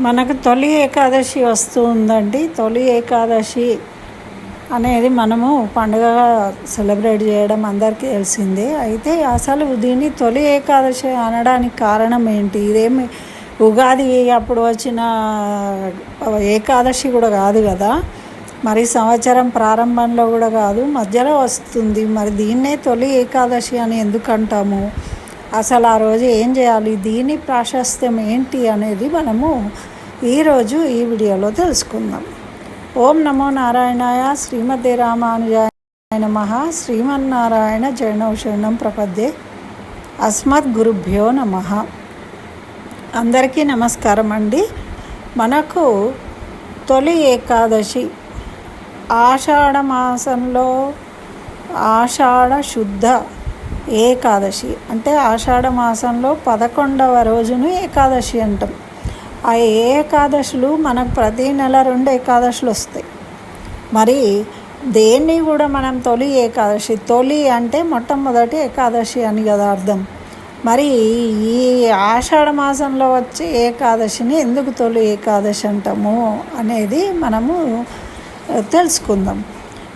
మనకు తొలి ఏకాదశి వస్తూ ఉందండి తొలి ఏకాదశి అనేది మనము పండుగగా సెలబ్రేట్ చేయడం అందరికీ తెలిసిందే. అయితే అసలు దీన్ని తొలి ఏకాదశి అనడానికి కారణం ఏంటి? ఇదేమి ఉగాది అప్పుడు వచ్చిన ఏకాదశి కూడా కాదు కదా? మరి సంవత్సరం ప్రారంభంలో కూడా కాదు మధ్యలో వస్తుంది. మరి దీన్నే తొలి ఏకాదశి అని ఎందుకు అంటాము? అసలు ఆ రోజు ఏం చేయాలి? దీని ప్రాశస్త్యం ఏంటి అనేది మనము ఈరోజు ఈ వీడియోలో తెలుసుకుందాం. ఓం నమో నారాయణాయ శ్రీమతి రామానుజాయ నమ. శ్రీమన్నారాయణ జైనౌషణం ప్రపద్యే. అస్మద్ గురుభ్యో నమ. అందరికీ నమస్కారం అండి. మనకు తొలి ఏకాదశి ఆషాఢ మాసంలో ఆషాఢ శుద్ధ ఏకాదశి. అంటే ఆషాఢ మాసంలో పదకొండవ రోజును ఏకాదశి అంటాం. ఆ ఏకాదశులు మనకు ప్రతి నెల రెండు ఏకాదశులు వస్తాయి. మరి దేన్ని కూడా మనం తొలి ఏకాదశి తొలి అంటే మొట్టమొదటి ఏకాదశి అని కదా అర్థం. మరి ఈ ఆషాఢ మాసంలో వచ్చే ఏకాదశిని ఎందుకు తొలి ఏకాదశి అంటాము అనేది మనము తెలుసుకుందాం.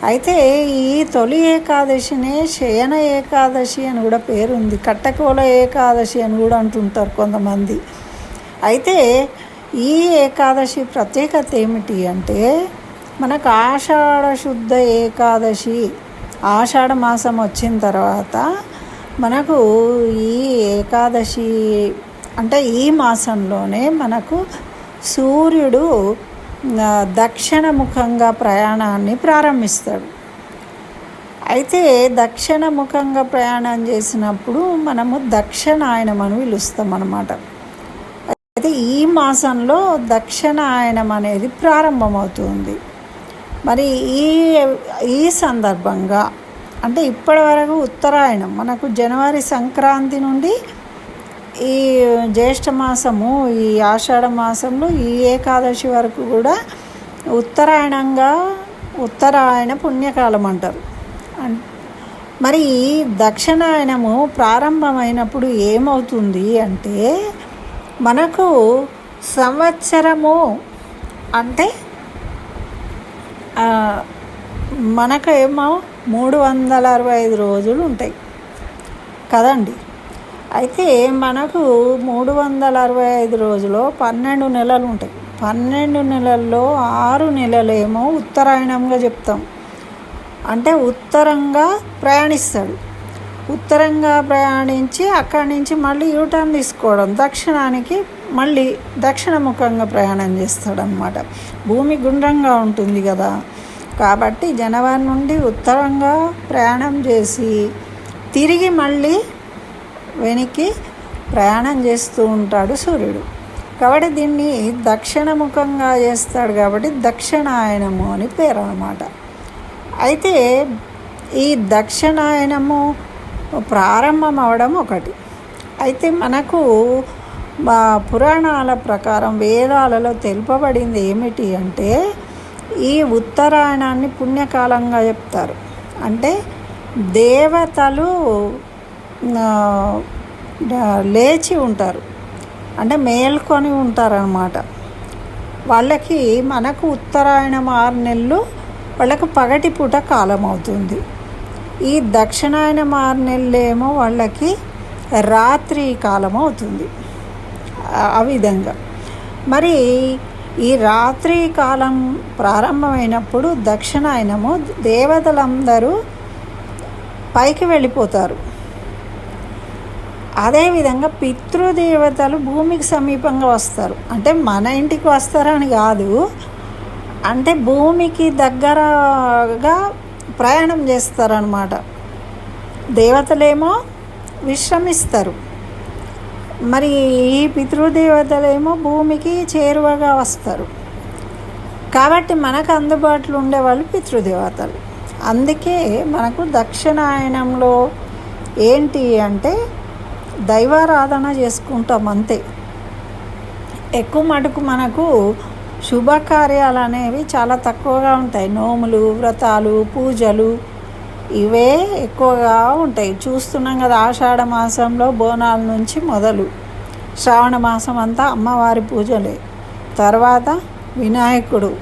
అయితే ఈ తొలి ఏకాదశినే శయన ఏకాదశి అని కూడా పేరుంది. కట్టకోల ఏకాదశి అని కూడా అంటుంటారు కొంతమంది. అయితే ఈ ఏకాదశి ప్రత్యేకత ఏమిటి అంటే మనకు ఆషాఢ శుద్ధ ఏకాదశి ఆషాఢ మాసం వచ్చిన తర్వాత మనకు ఈ ఏకాదశి అంటే ఈ మాసంలోనే మనకు సూర్యుడు దక్షిణముఖంగా ప్రయాణాన్ని ప్రారంభిస్తాడు. అయితే దక్షిణముఖంగా ప్రయాణం చేసినప్పుడు మనము దక్షిణాయనం అని పిలుస్తాం అన్నమాట. అయితే ఈ మాసంలో దక్షిణాయనం అనేది ప్రారంభమవుతుంది. మరి ఈ ఈ సందర్భంగా అంటే ఇప్పటి వరకు ఉత్తరాయణం మనకు జనవరి సంక్రాంతి నుండి ఈ జ్యేష్ఠ మాసము ఈ ఆషాఢ మాసంలో ఈ ఏకాదశి వరకు కూడా ఉత్తరాయణంగా ఉత్తరాయణ పుణ్యకాలం అంటారు. మరి దక్షిణాయనము ప్రారంభమైనప్పుడు ఏమవుతుంది అంటే మనకు సంవత్సరము అంటే మనకేమో మూడు వందల అరవై ఐదు రోజులు ఉంటాయి. కదండి? అయితే మనకు మూడు వందల అరవై ఐదు రోజుల్లో పన్నెండు నెలలు ఉంటాయి. పన్నెండు నెలల్లో ఆరు నెలలేమో ఉత్తరాయణంగా చెప్తాం. అంటే ఉత్తరంగా ప్రయాణిస్తాడు. ఉత్తరంగా ప్రయాణించి అక్కడి నుంచి మళ్ళీ యూటర్న్ తీసుకోవడం దక్షిణానికి మళ్ళీ దక్షిణముఖంగా ప్రయాణం చేస్తాడనమాట భూమి గుండ్రంగా ఉంటుంది కదా. కాబట్టి జనవరి నుండి ఉత్తరంగా ప్రయాణం చేసి తిరిగి మళ్ళీ వెనక్కి ప్రయాణం చేస్తూ ఉంటాడు సూర్యుడు. కాబట్టి దీన్ని దక్షిణముఖంగా చేస్తాడు కాబట్టి దక్షిణాయనము అని పేరు అన్నమాట. అయితే ఈ దక్షిణాయనము ప్రారంభం అవడం ఒకటి. అయితే మనకు మా పురాణాల ప్రకారం వేదాలలో తెలుపబడింది ఏమిటి అంటే ఈ ఉత్తరాయణాన్ని పుణ్యకాలంగా చెప్తారు. అంటే దేవతలు లేచి ఉంటారు. అంటే మేల్కొని ఉంటారనమాట వాళ్ళకి మనకు ఉత్తరాయణం ఆరు నెలలు వాళ్ళకు పగటి పూట కాలం అవుతుంది ఈ దక్షిణాయనం ఆరు నెలలేమో ఏమో వాళ్ళకి రాత్రి కాలం అవుతుంది ఆ విధంగా. మరి ఈ రాత్రి కాలం ప్రారంభమైనప్పుడు దక్షిణాయనము దేవతలందరూ పైకి వెళ్ళిపోతారు. అదేవిధంగా పితృదేవతలు భూమికి సమీపంగా వస్తారు. అంటే మన ఇంటికి వస్తారని కాదు. అంటే భూమికి దగ్గరగా ప్రయాణం చేస్తారనమాట దేవతలేమో విశ్రమిస్తారు. మరి ఈ పితృదేవతలేమో భూమికి చేరువగా వస్తారు. కాబట్టి మనకు అందుబాటులో ఉండేవాళ్ళు పితృదేవతలు. అందుకే మనకు దక్షిణాయనంలో ఏంటి అంటే దైవారాధన చేసుకుంటాం అంతే. ఎక్కువ మటుకు మనకు శుభకార్యాలు అనేవి చాలా తక్కువగా ఉంటాయి. నోములు వ్రతాలు పూజలు ఇవే ఎక్కువగా ఉంటాయి. చూస్తున్నాం కదా ఆషాఢ మాసంలో బోనాల నుంచి మొదలు. శ్రావణ మాసం అంతా అమ్మవారి పూజలే. తర్వాత వినాయకుడు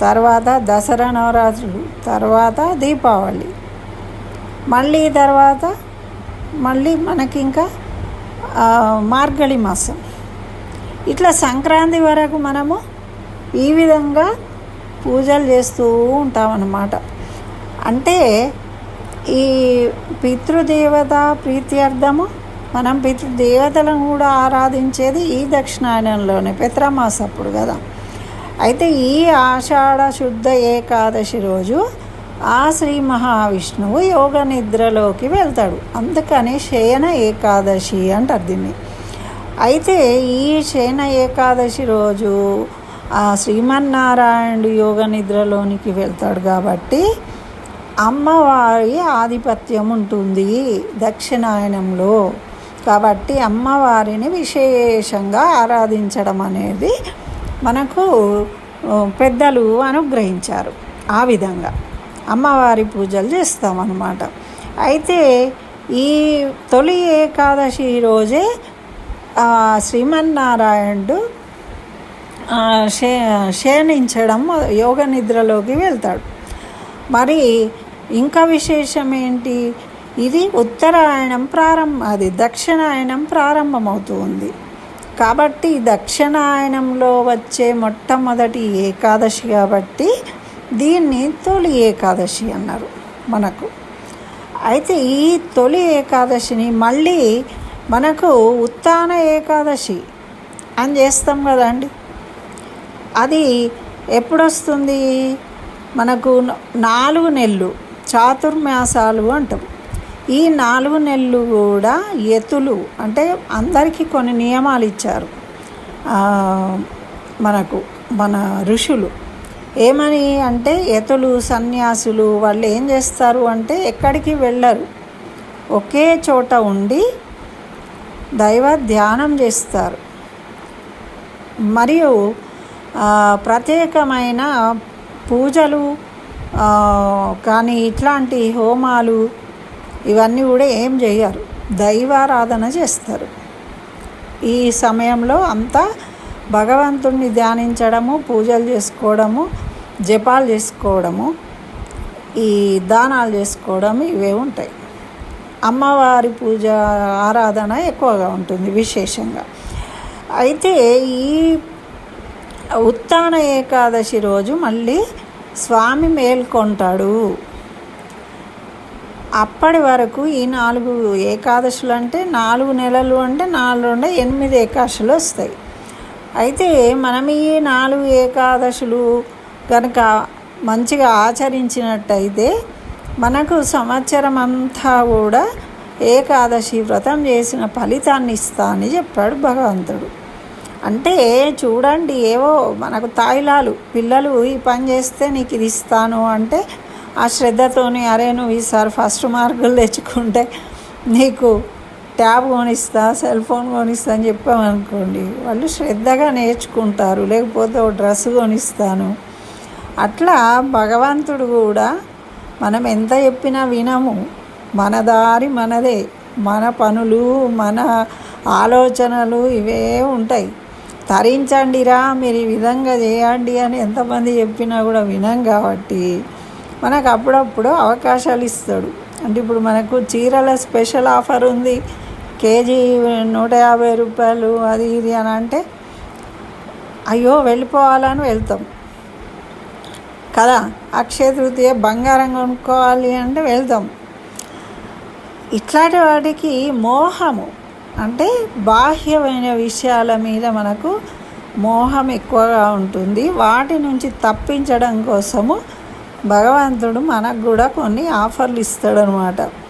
తర్వాత దసరా నవరాత్రులు తర్వాత దీపావళి. మళ్ళీ తర్వాత మళ్ళీ మనకి ఇంకా మార్గళి మాసం. ఇట్లా సంక్రాంతి వరకు మనము ఈ విధంగా పూజలు చేస్తూ ఉంటామన్నమాట. అంటే ఈ పితృదేవత ప్రీత్యర్థము మనం పితృదేవతలను కూడా ఆరాధించేది ఈ దక్షిణాయనంలోనే పెత్రమాస అప్పుడు కదా. అయితే ఈ ఆషాఢ శుద్ధ ఏకాదశి రోజు ఆ శ్రీ మహావిష్ణువు యోగ నిద్రలోకి వెళ్తాడు. అందుకని శయన ఏకాదశి అంటారు దీన్ని. అయితే ఈ శయన ఏకాదశి రోజు ఆ శ్రీమన్నారాయణుడు యోగ నిద్రలోనికి వెళ్తాడు కాబట్టి అమ్మవారి ఆధిపత్యం ఉంటుంది దక్షిణాయనంలో. కాబట్టి అమ్మవారిని విశేషంగా ఆరాధించడం అనేది మనకు పెద్దలు అనుగ్రహించారు ఆ విధంగా. అమ్మవారి పూజలు చేస్తామన్నమాట. అయితే ఈ తొలి ఏకాదశి రోజే శ్రీమన్నారాయణుడు ఆ, శే శయనించడం యోగ నిద్రలోకి వెళ్తాడు. మరి ఇంకా విశేషం ఏంటి? ఇది ఉత్తరాయణం ప్రారంభం అది దక్షిణాయనం ప్రారంభమవుతుంది కాబట్టి దక్షిణాయనంలో వచ్చే మొట్టమొదటి ఏకాదశి కాబట్టి దీన్ని తొలి ఏకాదశి అన్నారు మనకు. అయితే ఈ తొలి ఏకాదశిని మళ్ళీ మనకు ఉత్తాన ఏకాదశి అని చేస్తాం కదండి. అది ఎప్పుడొస్తుంది? మనకు న- నాలుగు నెలలు చాతుర్మాసాలు అంటాం. ఈ నాలుగు నెలలు కూడా ఎతులు అంటే అందరికీ కొన్ని నియమాలు ఇచ్చారు. మనకు మన ఋషులు ఏమని అంటే ఎతలు సన్యాసులు వాళ్ళు ఏం చేస్తారు అంటే ఎక్కడికి వెళ్ళరు. ఒకే చోట ఉండి దైవ ధ్యానం చేస్తారు. మరియు ప్రత్యేకమైన పూజలు కానీ ఇట్లాంటి హోమాలు ఇవన్నీ కూడా ఏం చేయరు. దైవారాధన చేస్తారు. ఈ సమయంలో అంతా భగవంతుణ్ణి ధ్యానించడము పూజలు చేసుకోవడము జపాలు చేసుకోవడము ఈ దానాలు చేసుకోవడం ఇవే ఉంటాయి. అమ్మవారి పూజ ఆరాధన ఎక్కువగా ఉంటుంది విశేషంగా. అయితే ఈ ఉత్తాన ఏకాదశి రోజు మళ్ళీ స్వామి మేల్కొంటాడు. అప్పటి వరకు ఈ నాలుగు ఏకాదశులు అంటే నాలుగు నెలలు అంటే నాలుగు ఎనిమిది ఏకాదశులు వస్తాయి. అయితే మనం ఈ నాలుగు ఏకాదశులు కనుక మంచిగా ఆచరించినట్టయితే మనకు సంవత్సరం అంతా కూడా ఏకాదశి వ్రతం చేసిన ఫలితాన్ని ఇస్తా అని చెప్పాడు భగవంతుడు. అంటే చూడండి ఏవో మనకు తాయిలాలు పిల్లలు ఈ పని చేస్తే నీకు ఇది ఇస్తాను అంటే ఆ శ్రద్ధతోని అరే నువ్వు ఈసారి ఫస్ట్ మార్కులు తెచ్చుకుంటే నీకు ట్యాబ్ కొనిస్తా సెల్ ఫోన్ కొనిస్తా అని చెప్పామనుకోండి వాళ్ళు శ్రద్ధగా నేర్చుకుంటారు. లేకపోతే ఓ డ్రెస్ కొనిస్తాను. అట్లా భగవంతుడు కూడా మనం ఎంత చెప్పినా వినము. మన దారి మనదే. మన పనులు మన ఆలోచనలు ఇవే ఉంటాయి. తరించండిరా మీరు ఈ విధంగా చేయండి అని ఎంతమంది చెప్పినా కూడా వినం కాబట్టి మనకు అప్పుడప్పుడు అవకాశాలు ఇస్తాడు. అంటే ఇప్పుడు మనకు చీరల స్పెషల్ ఆఫర్ ఉంది. కేజీ నూట యాభై రూపాయలు అది ఇది అని అంటే అయ్యో వెళ్ళిపోవాలని వెళ్తాం. కదా? అక్షయ తృతీయ బంగారం కొనుక్కోవాలి అంటే వెళ్తాం. ఇట్లాంటి వాటికి మోహము అంటే బాహ్యమైన విషయాల మీద మనకు మోహం ఎక్కువగా ఉంటుంది. వాటి నుంచి తప్పించడం కోసము భగవంతుడు మనకు కూడా కొన్ని ఆఫర్లు ఇస్తాడనమాట.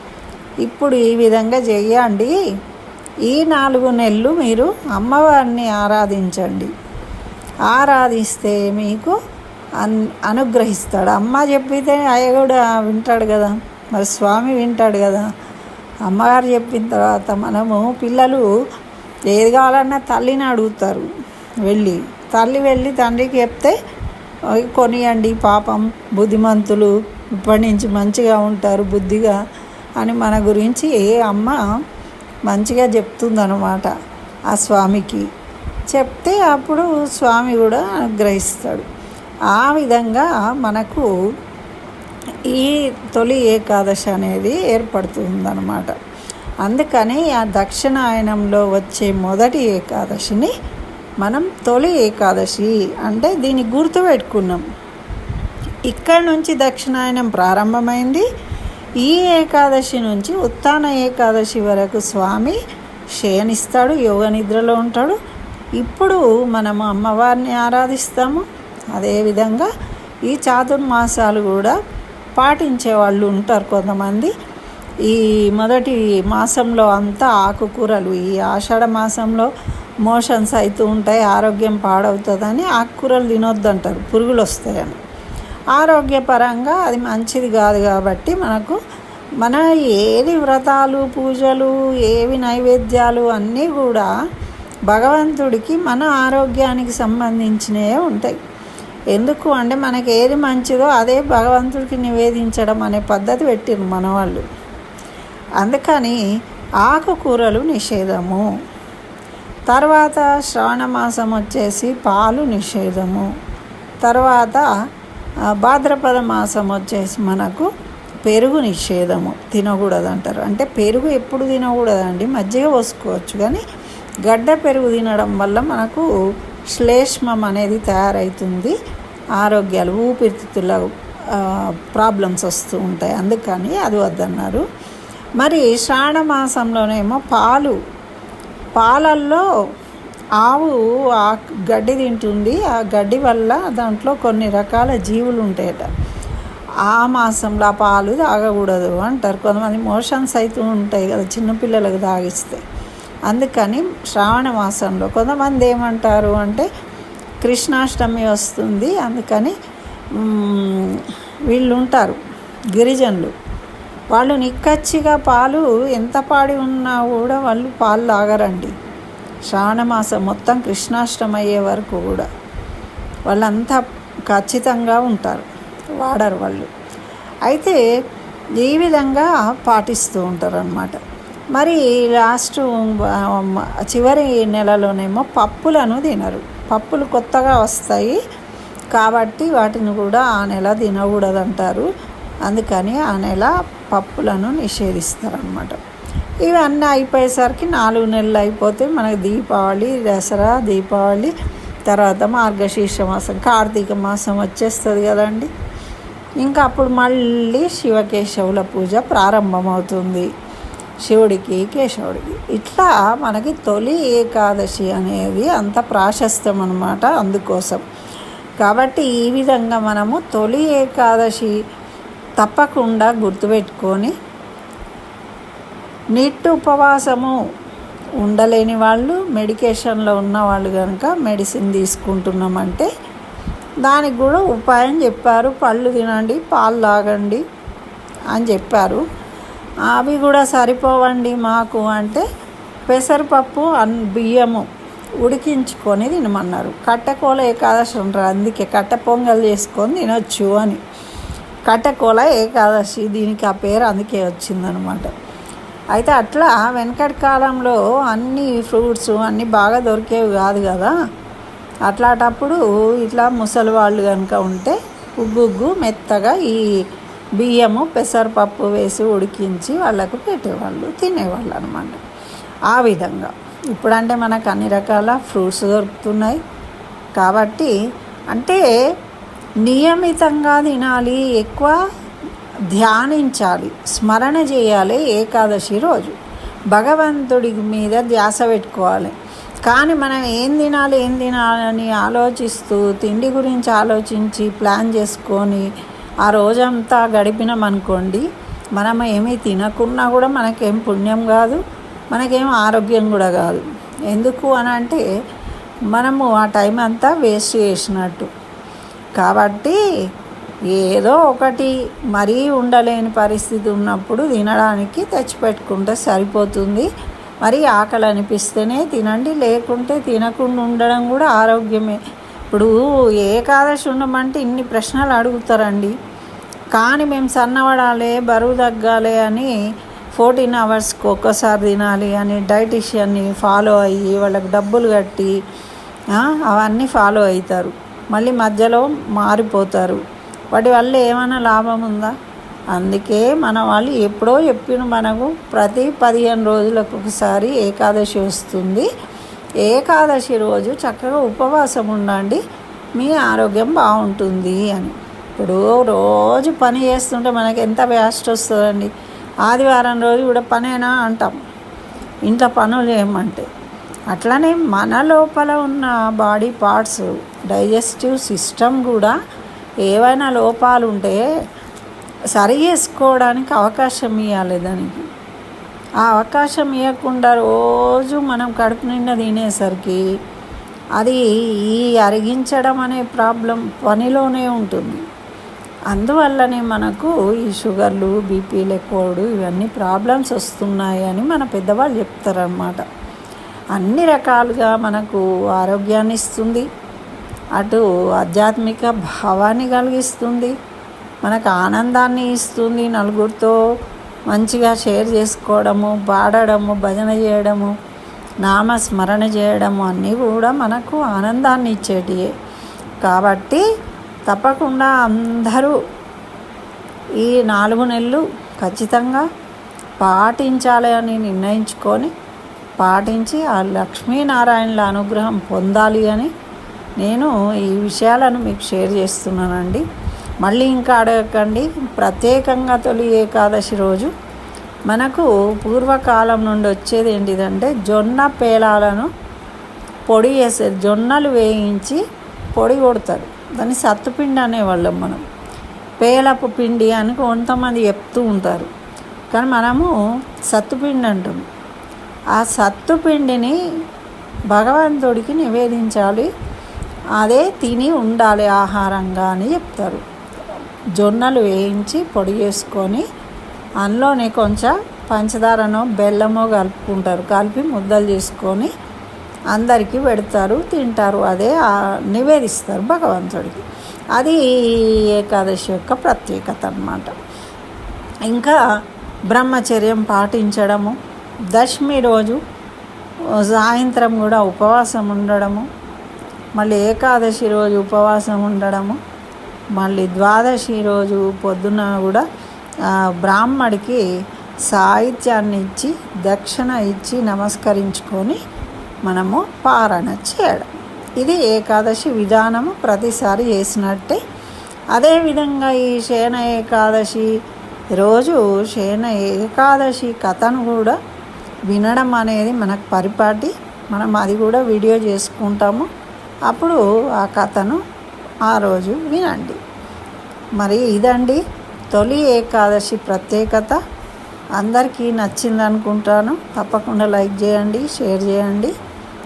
ఇప్పుడు ఈ విధంగా చేయండి. ఈ నాలుగు నెలలు మీరు అమ్మవారిని ఆరాధించండి. ఆరాధిస్తే మీకు అన్ అనుగ్రహిస్తాడు. అమ్మ చెప్పితే అయ్య కూడా వింటాడు కదా. మరి స్వామి వింటాడు కదా. అమ్మగారు చెప్పిన తర్వాత మనము పిల్లలు ఏది కావాలన్నా తల్లిని అడుగుతారు. వెళ్ళి తల్లి వెళ్ళి తండ్రికి చెప్తే కొనియండి పాపం. బుద్ధిమంతులు ఇప్పటి నుంచి మంచిగా ఉంటారు బుద్ధిగా అని మన గురించి ఏ అమ్మ మంచిగా చెప్తుందనమాట ఆ స్వామికి. చెప్తే అప్పుడు స్వామి కూడా అనుగ్రహిస్తాడు. ఆ విధంగా మనకు ఈ తొలి ఏకాదశి అనేది ఏర్పడుతుందన్నమాట. అందుకని ఆ దక్షిణాయనంలో వచ్చే మొదటి ఏకాదశిని మనం తొలి ఏకాదశి అంటే దీన్ని గుర్తుపెట్టుకున్నాం. ఇక్కడ నుంచి దక్షిణాయనం ప్రారంభమైంది. ఈ ఏకాదశి నుంచి ఉత్తాన ఏకాదశి వరకు స్వామి శయనిస్తాడు యోగ నిద్రలో ఉంటాడు. ఇప్పుడు మనము అమ్మవారిని ఆరాధిస్తాము. అదేవిధంగా ఈ చాతుర్మాసాలు కూడా పాటించే వాళ్ళు ఉంటారు కొంతమంది. ఈ మొదటి మాసంలో అంతా ఆకుకూరలు ఈ ఆషాఢ మాసంలో మోషన్స్ అవుతూ ఉంటాయి ఆరోగ్యం పాడవుతుందని ఆకుకూరలు తినొద్దంటారు పురుగులు వస్తాయని. ఆరోగ్యపరంగా అది మంచిది కాదు కాబట్టి మనకు మన ఏది వ్రతాలు పూజలు ఏవి నైవేద్యాలు అన్నీ కూడా భగవంతుడికి మన ఆరోగ్యానికి సంబంధించినవే ఉంటాయి. ఎందుకు అంటే మనకి ఏది మంచిదో అదే భగవంతుడికి నివేదించడం అనే పద్ధతి పెట్టిరు మన వాళ్ళు అందుకని ఆకుకూరలు నిషేధము. తర్వాత శ్రావణ మాసం వచ్చేసి పాలు నిషేధము. తర్వాత భాద్రపద మాసం వచ్చేసి మనకు పెరుగు నిషేధము తినకూడదు అంటారు అంటే పెరుగు ఎప్పుడు తినకూడదండి మజ్జిగ పోసుకోవచ్చు. కానీ గడ్డ పెరుగు తినడం వల్ల మనకు శ్లేష్మం అనేది తయారవుతుంది ఆరోగ్యాలు ఊపిరితిత్తుల ప్రాబ్లమ్స్ వస్తూ ఉంటాయి. అందుకని అది వద్దన్నారు. మరి శ్రావణ మాసంలోనేమో పాలు పాలల్లో ఆవు ఆ గడ్డి తింటుంది. ఆ గడ్డి వల్ల దాంట్లో కొన్ని రకాల జీవులు ఉంటాయట. ఆ మాసంలో ఆ పాలు తాగకూడదు అంటారు. కొంతమంది మోషన్స్ అవుతూ ఉంటాయి కదా చిన్నపిల్లలకు తాగిస్తే. అందుకని శ్రావణ మాసంలో కొంతమంది ఏమంటారు అంటే కృష్ణాష్టమి వస్తుంది. అందుకని వీళ్ళు ఉంటారు గిరిజనులు. వాళ్ళు నిక్కచ్చిగా పాలు ఎంత పాడి ఉన్నా కూడా వాళ్ళు పాలు తాగరండి. శ్రావణమాసం మొత్తం కృష్ణాష్టమి అయ్యే వరకు కూడా వాళ్ళంతా ఖచ్చితంగా ఉంటారు వాడరు వాళ్ళు. అయితే ఈ విధంగా పాటిస్తూ ఉంటారు అనమాట మరి లాస్ట్ చివరి నెలలోనేమో పప్పులను తినరు. పప్పులు కొత్తగా వస్తాయి కాబట్టి వాటిని కూడా ఆ నెల తినకూడదంటారు. అందుకని ఆ నెల పప్పులను నిషేధిస్తారనమాట ఇవన్నీ అయిపోయేసరికి నాలుగు నెలలు అయిపోతే మనకి దీపావళి దసరా దీపావళి తర్వాత మార్గశీర్ష మాసం కార్తీక మాసం వచ్చేస్తుంది కదండి. ఇంకా అప్పుడు మళ్ళీ శివకేశవుల పూజ ప్రారంభమవుతుంది. శివుడికి కేశవుడికి. ఇట్లా మనకి తొలి ఏకాదశి అనేది అంత ప్రాశస్త్యం అనమాట అందుకోసం. కాబట్టి ఈ విధంగా మనము తొలి ఏకాదశి తప్పకుండా గుర్తుపెట్టుకొని నిట్టు ఉపవాసము ఉండలేని వాళ్ళు మెడికేషన్లో ఉన్న వాళ్ళు కనుక మెడిసిన్ తీసుకుంటున్నామంటే దానికి కూడా ఉపాయం చెప్పారు. పళ్ళు తినండి పాలు తాగండి అని చెప్పారు. అవి కూడా సరిపోవండి మాకు అంటే పెసరపప్పు అన్ బియ్యము ఉడికించుకొని తినమన్నారు. కట్టెకోల ఏకాదశి అంటారు. అందుకే కట్టె పొంగల్ చేసుకొని తినొచ్చు అని. కట్టెకోల ఏకాదశి దీనికి ఆ పేరు అందుకే వచ్చిందనమాట. అయితే అట్లా వెనకటి కాలంలో అన్ని ఫ్రూట్స్ అన్నీ బాగా దొరికేవి కాదు కదా. అట్లాంటప్పుడు ఇట్లా ముసలి వాళ్ళు కనుక ఉంటే ఉగ్గు ఉగ్గు మెత్తగా ఈ బియ్యము పెసరపప్పు వేసి ఉడికించి వాళ్ళకు పెట్టేవాళ్ళు తినేవాళ్ళు అనమాట ఆ విధంగా. ఇప్పుడంటే మనకు అన్ని రకాల ఫ్రూట్స్ దొరుకుతున్నాయి. కాబట్టి అంటే నియమితంగా తినాలి. ఎక్కువ ధ్యానించాలి. స్మరణ చేయాలి ఏకాదశి రోజు. భగవంతుడి మీద ధ్యాస పెట్టుకోవాలి. కానీ మనం ఏం తినాలి ఏం తినాలని ఆలోచిస్తూ తిండి గురించి ఆలోచించి ప్లాన్ చేసుకొని ఆ రోజంతా గడిపినాం అనుకోండి మనం ఏమీ తినకున్నా కూడా మనకేం పుణ్యం కాదు మనకేం ఆరోగ్యం కూడా కాదు. ఎందుకు అని అంటే మనము ఆ టైం అంతా వేస్ట్ చేసినట్టు. కాబట్టి ఏదో ఒకటి మరీ ఉండలేని పరిస్థితి ఉన్నప్పుడు తినడానికి తెచ్చిపెట్టుకుంటే సరిపోతుంది. మరి ఆకలి అనిపిస్తేనే తినండి లేకుంటే తినకుండా ఉండడం కూడా ఆరోగ్యమే. ఇప్పుడు ఏకాదశి ఉండమంటే ఇన్ని ప్రశ్నలు అడుగుతారండి. కానీ మేము సన్నబడాలి బరువు తగ్గాలి అని ఫోర్టీన్ అవర్స్కి ఒక్కసారి తినాలి అని డైటిషియన్ని ఫాలో అయ్యి వాళ్ళకి డబ్బులు కట్టి అవన్నీ ఫాలో అవుతారు. మళ్ళీ మధ్యలో మారిపోతారు. వాటి వల్ల ఏమైనా లాభం ఉందా? అందుకే మన వాళ్ళు ఎప్పుడో చెప్పిన మనకు ప్రతి పదిహేను రోజులకు ఒకసారి ఏకాదశి వస్తుంది. ఏకాదశి రోజు చక్కగా ఉపవాసం ఉండండి. మీ ఆరోగ్యం బాగుంటుంది అని. ఇప్పుడు రోజు పని చేస్తుంటే మనకి ఎంత వేస్ట్ వస్తుందండి? ఆదివారం రోజు కూడా పనేనా అంటాం. ఇంట్లో పనులు చేయమంటే అట్లనే మన లోపల ఉన్న బాడీ పార్ట్స్ డైజెస్టివ్ సిస్టమ్ కూడా ఏవైనా లోపాలు ఉంటే సరి చేసుకోవడానికి అవకాశం ఇవ్వాలి దానికి. ఆ అవకాశం ఇవ్వకుండా రోజు మనం కడుపు నిండా తినేసరికి అది ఈ అరిగించడం అనే ప్రాబ్లం పనిలోనే ఉంటుంది. అందువల్లనే మనకు ఈ షుగర్లు బీపీలు ఎక్కువడు ఇవన్నీ ప్రాబ్లమ్స్ వస్తున్నాయి అని మన పెద్దవాళ్ళు చెప్తారనమాట అన్ని రకాలుగా మనకు ఆరోగ్యాన్ని ఇస్తుంది అటు ఆధ్యాత్మిక భావాన్ని కలిగిస్తుంది మనకు ఆనందాన్ని ఇస్తుంది నలుగురితో మంచిగా షేర్ చేసుకోవడము పాడడము భజన చేయడము నామస్మరణ చేయడము అన్నీ కూడా మనకు ఆనందాన్ని ఇచ్చేటివే కాబట్టి తప్పకుండా అందరూ ఈ నాలుగు నెలలు ఖచ్చితంగా పాటించాలి అని నిర్ణయించుకొని పాటించి ఆ లక్ష్మీనారాయణల అనుగ్రహం పొందాలి అని నేను ఈ విషయాలను మీకు షేర్ చేస్తున్నానండి. మళ్ళీ ఇంకా అడగకండి. ప్రత్యేకంగా తొలి ఏకాదశి రోజు మనకు పూర్వకాలం నుండి వచ్చేది ఏంటిదంటే జొన్న పేలాలను పొడి చేసేది జొన్నలు వేయించి పొడి కొడతారు. దాన్ని సత్తుపిండి అనేవాళ్ళం మనం. పేలపు పిండి అని కొంతమంది చెప్తూ ఉంటారు. కానీ మనము సత్తుపిండి అంటాం. ఆ సత్తుపిండిని భగవంతుడికి నివేదించాలి. అదే తిని ఉండాలి ఆహారంగా అని చెప్తారు. జొన్నలు వేయించి పొడి చేసుకొని అందులోనే కొంచెం పంచదారను బెల్లమో కలుపుకుంటారు. కలిపి ముద్దలు చేసుకొని అందరికీ పెడతారు తింటారు. అదే నివేదిస్తారు భగవంతుడికి. అది ఏకాదశి యొక్క ప్రత్యేకత అన్నమాట. ఇంకా బ్రహ్మచర్యం పాటించడము దశమి రోజు సాయంత్రం కూడా ఉపవాసం ఉండడము మళ్ళీ ఏకాదశి రోజు ఉపవాసం ఉండడము మళ్ళీ ద్వాదశి రోజు పొద్దున కూడా బ్రాహ్మడికి సాహిత్యాన్ని ఇచ్చి దక్షిణ ఇచ్చి నమస్కరించుకొని మనము పారణ చేయడం. ఇది ఏకాదశి విధానము ప్రతిసారి చేసినట్టే. అదేవిధంగా ఈ శయన ఏకాదశి రోజు శయన ఏకాదశి కథను కూడా వినడం అనేది మనకు పరిపాటి. మనం అది కూడా వీడియో చేసుకుంటాము. అప్పుడు ఆ కథను ఆ రోజు వినండి. మరి ఇదండి. తొలి ఏకాదశి ప్రత్యేకత. అందరికీ నచ్చింది అనుకుంటాను తప్పకుండా లైక్ చేయండి షేర్ చేయండి.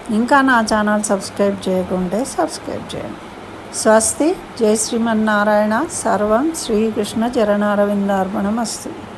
ఇంకా నా ఛానల్ సబ్స్క్రైబ్ చేయకుంటే సబ్స్క్రైబ్ చేయండి. స్వస్తి. జై శ్రీమన్నారాయణ. సర్వం శ్రీకృష్ణ చరణారవిందార్పణమస్తు.